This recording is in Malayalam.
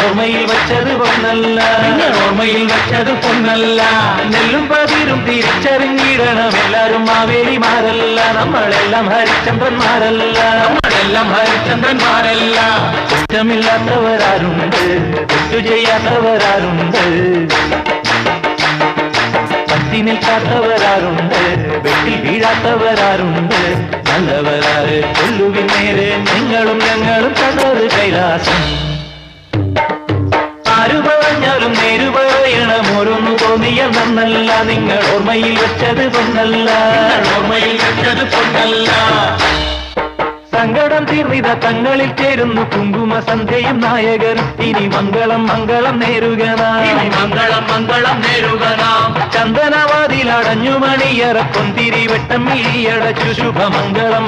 ഓർമ്മയിൽ വച്ചത് പൊന്നല്ല നിങ്ങൾ ഓർമ്മയിൽ വച്ചത് പൊന്നല്ല നെല്ലും പതിരും തിരിച്ചറിഞ്ഞിടണം എല്ലാരും മാവേലിമാരല്ല നമ്മളെല്ലാം ഹരിചന്ദ്രന്മാരല്ല നമ്മളെല്ലാം ഹരിചന്ദ്രന്മാരല്ല കുറ്റമില്ലാത്തവരാരുണ്ട് തെറ്റു ചെയ്യാത്തവരാരുണ്ട് പറ്റി നിൽക്കാത്തവരാരുണ്ട് വെട്ടിൽ വീഴാത്തവരാരുണ്ട് നല്ലവരാറ് കൊല്ലുവിൻ നേരെ നിങ്ങളും ഞങ്ങളും കണ്ടത് കൈലാസം. ആരു പറഞ്ഞാലും നേരു പറയണം ഓരോന്നു തോന്നിയ നന്നല്ല നിങ്ങൾ ഓർമ്മയിൽ വെച്ചത് പൊന്നല്ല. ഓർമ്മയിൽ വെച്ചത് പൊന്നല്ല. സങ്കടം തീർന്നിത തങ്ങളിൽ ചേരുന്നു കുങ്കുമ സന്ധ്യയും നായകർ ഇനി മംഗളം മംഗളം നേരുകനാം മംഗളം മംഗളം നേരുകനാം ചന്ദനവാതിലടഞ്ഞു മണിയറ പൊന്തിരി വെട്ടം മിഴിയടച്ചു ശുഭമംഗളം